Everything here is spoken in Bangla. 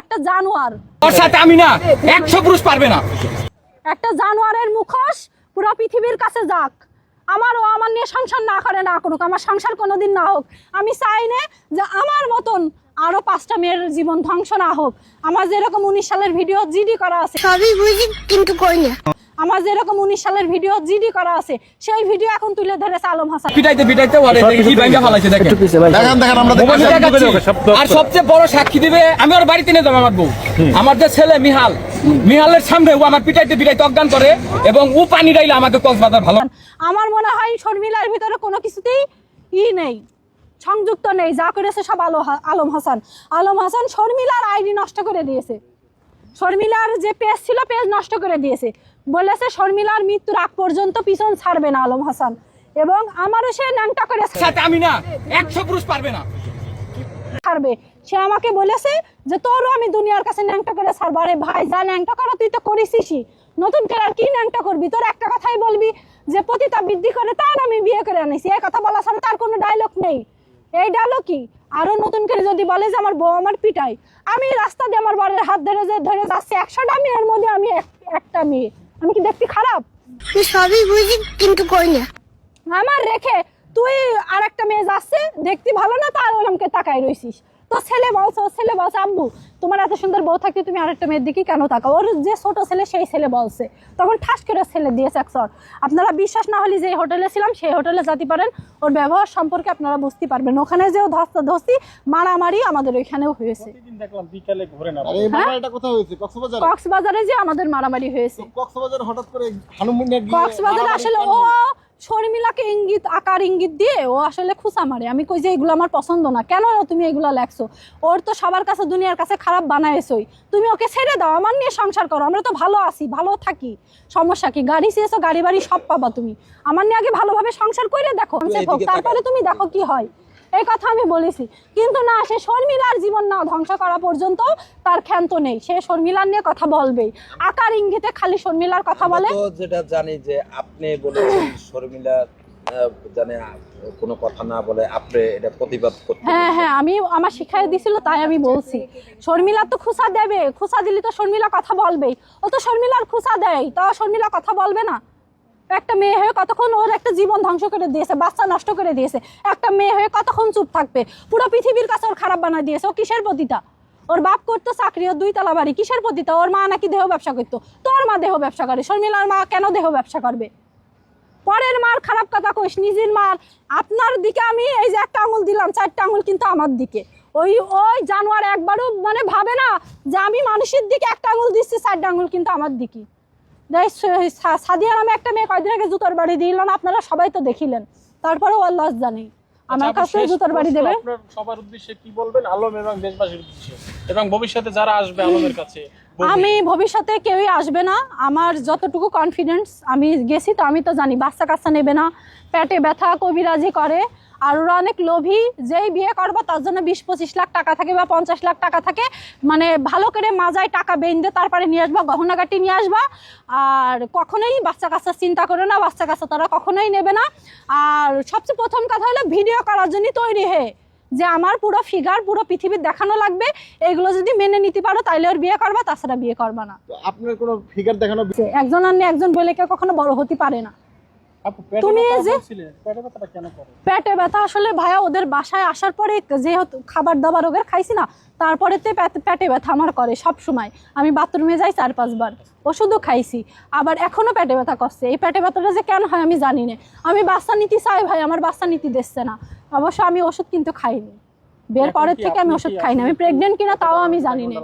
একটা জানোয়ার। ওর সাথে আমি না একশো পুরুষ পারবে না। একটা জানোয়ারের মুখোশ পুরো পৃথিবীর কাছে যাক। আমার ও আমার নিয়ে সংসার না করে না করুক আমার সংসার কোনোদিন না হোক। আমি চাই না যে আমার মতন আরও পাঁচটা মেয়ের জীবন ধ্বংস না হোক। আমার যেরকম উনিশ সালের ভিডিও জিডি করা আছে। সবই বুঝি কিন্তু করি না। আমার যেরকম উনিশ সালের ভিডিও জিডি করা আছে সেই ভিডিও এখন তুলে ধরেছে আলম হাসান। পিটাইতে পিটাইতে ওরে কি ভাঙ্গা ফালাইছে দেখেন। দেখেন দেখেন আমরা মোবাইলে দেখছি। দেখাচ্ছি। আর সবচেয়ে বড় সাক্ষী দিবে আমি ওর বাড়িতে নিয়ে যাব আমার বউ। আমার যে ছেলে মিহাল মিহালের সামনে ও আমার পিটাইতে পিটাইতে অজ্ঞান করে এবং ও পানি ডাইলে আমাকে কক্সবাজার ভালো আমার মনে হয় শর্মিলার ভিতরে কোনো কিছুতেই ই নেই সংযুক্ত নেই যা করেছে সব আলো আলম হাসান। আলম হাসান শর্মিলার আইডি নষ্ট করে দিয়েছে। শর্মিলার যে পেজ ছিল পেজ নষ্ট করে দিয়েছে। বলেছে শর্মিলার মৃত্যুর আগ পর্যন্ত পিছন ছাড়বে না আলম হাসান। এবং আমারও সে ন্যাংটা করে সাথে আমি না একশো পুরুষ পারবে না। ছাড়বে। সে আমাকে বলেছে যে তোরও আমি দুনিয়ার কাছে ন্যাংটা করে ছাড়বো। আরে ভাই যা ন্যাংটা করো তুই তো করিসই নতুন করে আর কি ন্যাংটা করবি? তোর একটা কথাই বলবি যে পতিতা বৃদ্ধি করে তার আমি বিয়ে করে আনিছি এই কথা বলা ছাড়া তার কোনো ডায়লগ নেই। এই ডায়লগ কি? আরও নতুন করে যদি বলে যে আমার বউ আমার পিটাই আমি রাস্তা দিয়ে আমার বাড়ির হাত ধরে যে ধরে যাচ্ছে একশোটা মেয়ের মধ্যে আমি এক- একটা মেয়ে। আমি কি দেখতে খারাপ? তুই সবই বুঝি কিন্তু করি না। আমার রেখে তুই আর একটা মেয়ে যাচ্ছে দেখতে ভালো না তার ওরমকে তাকাই রইছিস। তো ছেলে বলছে ওর ছেলে বলছে আব্বু তোমার এত সুন্দর বউ থাকতে তুমি আরেকটা মেয়ের দিকে কেন তাকাও? ওর যে ছোট ছেলে সেই ছেলে বলছে। তখন ঠাস করে ছেলে দিয়েছে এক চর। আপনারা বিশ্বাস না হলে যে হোটেলে ছিলাম সেই হোটেলে যেতে পারেন। ওর ব্যবহার সম্পর্কে আপনারা বুঝতে পারবেন। ওখানে যে ধস্তা ধস্তি মারামারি আমাদের ওইখানেও হয়েছে। হয়েছে? কক্সবাজার? কক্সবাজারে যে আমাদের মারামারি হয়েছে। কক্সবাজার হঠাৎ করে কক্সবাজারে আসলে ও? শর্মিলাকে ইঙ্গিত আকার ইঙ্গিত দিয়ে ও আসলে খুসা মারে। আমি কই যে এগুলো আমার পছন্দ না। কেন তুমি এগুলো লেখছো? ওর তো সবার কাছে দুনিয়ার কাছে খারাপ বানাইছোই। তুমি ওকে ছেড়ে দাও আমার নিয়ে সংসার করো। আমরা তো ভালো আছি ভালো থাকি। সমস্যা কি? গাড়ি চেয়েছো গাড়ি বাড়ি সব পাবা তুমি। আমার নিয়ে আগে ভালোভাবে সংসার করে দেখো। তারপরে তুমি দেখো কি হয়। এই কথা আমি বলেছি। কিন্তু না সে শর্মিলার জীবন না ধ্বংস করা পর্যন্ত তার ক্ষান্ত নেই। সে শর্মিলার নিয়ে কথা বলবেই। আকার ইঙ্গিতে খালি শর্মিলার কথা বলে। যেটা জানি যে আপনি বলেছেন শর্মিলা আহ, জানে কোনো কথা না বলে আপনি এটা প্রতিবাদ করতে হ্যাঁ হ্যাঁ আমি আমার শিখাই দিছিল তাই আমি বলছি। শর্মিলা তো খুসা দেবে। খুসা দিলে তো শর্মিলা কথা বলবেই। ও তো শর্মিলার খুসা দেয়। তা শর্মিলা কথা বলবে না? একটা মেয়ে হয়ে কতক্ষণ ওর একটা জীবন ধ্বংস করে দিয়েছে, বাচ্চা নষ্ট করে দিয়েছে? একটা মেয়ে হয়ে কতক্ষণ চুপ থাকবে? পুরো পৃথিবীর কাছে ওর খারাপ বানা দিয়েছে, ও কিসের পতিতা? ওর বাপ করতো চাকরি, ওর দুই তলা বাড়ি, কিসের পতিতা? ওর মা নাকি দেহ ব্যবসা করতো। তোর মা দেহ ব্যবসা করে, শর্মিলার মা কেন দেহ ব্যবসা করবে? পরের মার খারাপ কথা কইস, নিজের মার। আপনার দিকে আমি এই যে একটা আঙুল দিলাম, চারটা আঙুল কিন্তু আমার দিকে। ওই ওই জানোয়ার একবারও মানে ভাবে না যে আমি মানুষের দিকে একটা আঙুল দিচ্ছি, চারটা আঙুল কিন্তু আমার দিকে। সাদিয়া নামে একটা মেয়ে কয়দিন আগে জুতোর বাড়ি দিল না? আপনারা সবাই তো দেখিলেন। তারপরেও আল্লাহ জানে। আমার আচ্ছা, কাছে জুতোর বাড়ি দেবে। সবার উদ্দেশ্যে কি বলবেন? আলম এবং দেশবাসীর উদ্দেশ্যে। এবং ভবিষ্যতে যারা আসবে আলমের কাছে আমি ভবিষ্যতে কেউই আসবে না। আমার যতটুকু কনফিডেন্স আমি গেছি তো আমি তো জানি বাচ্চা কাচ্চা নেবে না। পেটে ব্যথা কবিরাজি করে। আর ওরা অনেক লোভী যেই বিয়ে করব তার জন্য বিশ পঁচিশ লাখ টাকা থাকে বা পঞ্চাশ লাখ টাকা থাকে। মানে ভালো করে মাজায় টাকা বেঁধে তারপরে নিয়ে আসবা গহনাগাটি নিয়ে আসবা। আর কখনোই বাচ্চা কাচ্চা চিন্তা করে না বাচ্চা কাচ্চা তারা কখনোই নেবে না। আর সবচেয়ে প্রথম কথা হলো ভিডিও করার জন্যই তৈরি হয়ে যে আমার পুরো ফিগার পুরো পৃথিবীর দেখানো লাগবে এগুলো যদি মেনে নিতে পারো তাইলে ওর বিয়ে করবা তাছাড়া বিয়ে করবা না। আপনার কোনো ফিগার দেখানো একজন আর একজন বলে কেউ কখনো বড় হতে পারে না। তুমি যে- পেটে ব্যথা আসলে ভাইয়া ওদের বাসায় আসার পরে যেহেতু খাবার দাবার ওদের খাইছি না তারপরে তো পেটে ব্যথা আমার করে সব সময় আমি বাথরুমে যাই চার পাঁচবার ওষুধও খাইছি আবার এখনও পেটে ব্যথা করছে। এই পেটে ব্যথাটা যে কেন হয় আমি জানি না। আমি বাচ্চা নিতে চাই ভাই আমার বাচ্চা নীতি দিচ্ছে না। অবশ্য আমি ওষুধ কিন্তু খাইনি। বের পরের থেকে আমি ওষুধ খাইনি আমি প্রেগনেন্ট কিনা তাও আমি জানি না।